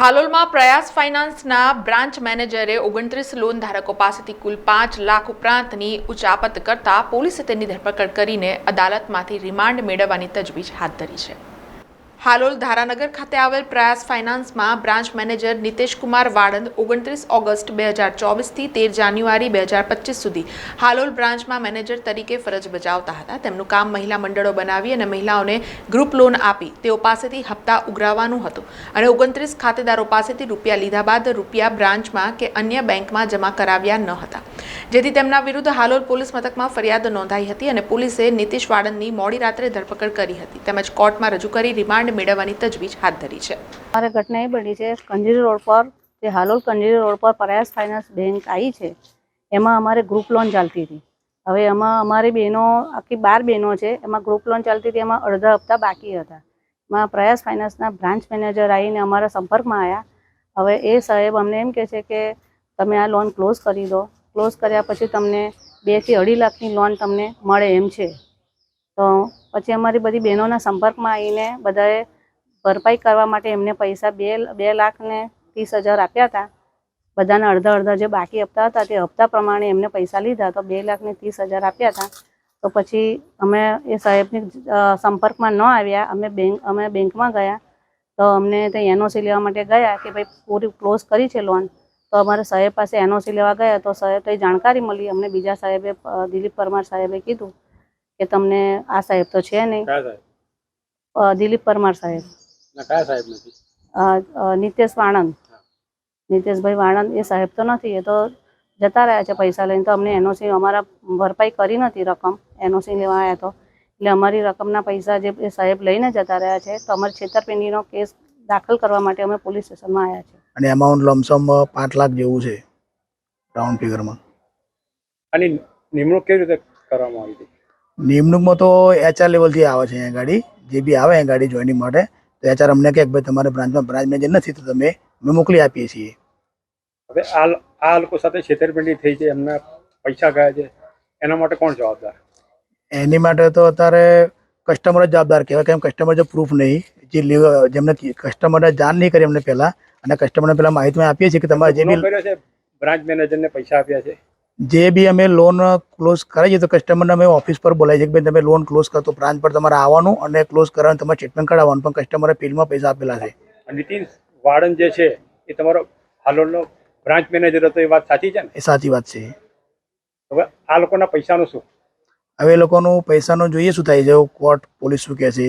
હાલોલમાં પ્રયાસ ફાઇનાન્સના બ્રાન્ચ મેનેજરે ઓગણત્રીસ લોન ધારકો પાસેથી કુલ પાંચ લાખ ઉપરાંતની ઉચાપત કરતા પોલીસે તેની ધરપકડ કરીને અદાલતમાંથી રિમાન્ડ મેળવવાની તજવીજ હાથ ધરી છે. હાલોલ ધારાનગર ખાતે આવેલ પ્રયાસ ફાઇનાન્સમાં બ્રાન્ચ મેનેજર નિતેશકુમાર વાળંદ ઓગણત્રીસ ઓગસ્ટ બે હજાર ચોવીસથી તેર જાન્યુઆરી બે હજાર પચીસ સુધી હાલોલ બ્રાન્ચમાં મેનેજર તરીકે ફરજ બજાવતા હતા. તેમનું કામ મહિલા મંડળો બનાવી અને મહિલાઓને ગ્રુપ લોન આપી તેઓ પાસેથી હપ્તા ઉઘરાવવાનું હતું અને ઓગણત્રીસ ખાતેદારો પાસેથી રૂપિયા લીધા બાદ રૂપિયા બ્રાન્ચમાં કે અન્ય બેંકમાં જમા કરાવ્યા ન હતા. જેથી તેમના વિરુદ્ધ હાલોલ પોલીસ મથકમાં ફરિયાદ નોંધાઈ હતી અને પોલીસે નીતિશ વાળંદની મોડી રાત્રે ધરપકડ કરી હતી. તેમજ કોર્ટમાં રજૂ કરી રિમાન્ડ મેળવવાની તજવીજ હાથ ધરી છે. મારે ઘટના એ બની છે, કંજીરી રોડ પર, જે હાલોલ કંજીરી રોડ પર પ્રયાસ ફાઇનાન્સ બેંક આવી છે, એમાં અમારે ગ્રુપ લોન ચાલતી હતી. હવે એમાં અમારી બહેનો, આખી બાર બહેનો છે, એમાં ગ્રુપ લોન ચાલતી હતી, એમાં અડધા હપ્તા બાકી હતા. એમાં પ્રયાસ ફાઇનાન્સના બ્રાન્ચ મેનેજર આવીને અમારા સંપર્કમાં આવ્યા હવે એ સાહેબ અમને એમ કહે છે કે તમે આ લોન ક્લોઝ કરી દો. ક્લોઝ કર્યા પછી તમને બેથી અઢી લાખની લોન તમને મળે એમ છે. તો પછી અમારી બધી બહેનોના સંપર્કમાં આવીને બધાએ ભરપાઈ કરવા માટે એમને પૈસા બે બે લાખ ને ત્રીસ હજાર આપ્યા હતા. બધાના અડધા અડધા જે બાકી હપ્તા હતા તે હપ્તા પ્રમાણે એમને પૈસા લીધા તો બે લાખ ને ત્રીસ હજાર આપ્યા હતા. તો પછી અમે એ સાહેબની સંપર્કમાં ન આવ્યા. અમે બેંક, અમે બેંકમાં ગયા. તો અમને ત્યાં એનઓસી લેવા માટે ગયા કે ભાઈ પૂરી ક્લોઝ કરી છે લોન. તો અમારે સાહેબ પાસે એનઓસી લેવા ગયા તો સાહેબ તો જાણકારી મળી? અમને બીજા સાહેબે દિલીપ પરમાર સાહેબે કીધું કે તમને આ સાહેબ તો છે નહીં. કયા સાહેબ? અ, દિલીપ પરમાર સાહેબ. ના કયા સાહેબ નથી? અ, અ, નિતેશ વાણંદ. નિતેશભાઈ વાણંદ એ સાહેબ તો નથી એ તો જતા રહ્યા છે પૈસા લઈને તો અમને એનઓસી અમારા ભરપાઈ કરી નથી રકમ. એનઓસી લેવા આવ્યા તો. એટલે અમારી રકમના પૈસા જે એ સાહેબ લઈને જતા રહ્યા છે તો અમારી છેતરપિંડીનો કેસ દાખલ કરવા માટે અમે પોલીસ સ્ટેશનમાં આવ્યા છે. અને અમાઉન્ટ લમસમ પાંચ લાખ જેવું છે રાઉન્ડ ફિગરમાં. અને નિમણૂક કેવી રીતે કરવામાં આવી હતી? નિમણૂકમાં તો એચઆર લેવલથી આવે છે અહીંયા ગાડી. જે બી આવે અહીંયા ગાડી જોઈનિંગ માટે તો એચઆર અમને કહે કે ભાઈ તમારે બ્રાન્ચમાં બ્રાન્ચ મેનેજર નથી તો તમે અમે મોકલી આપીએ છીએ. હવે આ આ લોકો સાથે છેતરપિંડી થઈ છે એમના પૈસા ગયા છે એના માટે કોણ જવાબદાર? એની માટે તો અત્યારે કસ્ટમર જ જવાબદાર કહેવાય કેમ કસ્ટમર જો પ્રૂફ નહીં જે લેવ જેમને કસ્ટમરને જાણ નહીં કરી એમને પહેલાં અને કસ્ટમરને પહેલાં માહિતી આપીએ છીએ કે તમારે જે બી બ્રાન્ચ મેનેજરને પૈસા આપ્યા છે? જે બી અમે લોન ક્લોઝ કરાવીએ તો કસ્ટમરને અમે ઓફિસ પર બોલાવીએ કે ભાઈ તમે લોન ક્લોઝ કરો. તો બ્રાન્ચ પર તમારે આવવાનું અને ક્લોઝ કરવાનું તમારે સ્ટેટમેન્ટ કઢાવવાનું પણ કસ્ટમરે ફિલ્ડમાં પૈસા આપેલા છે. અને નીતિન વાળન જે છે એ તમારો હાલોલનો બ્રાન્ચ મેનેજર હતો એ વાત સાચી છે ને? એ સાચી વાત છે. હવે આ લોકોના પૈસાનું શું? હવે એ લોકોનું પૈસાનું જોઈએ શું થાય છે કોર્ટ પોલીસ શું કહે છે.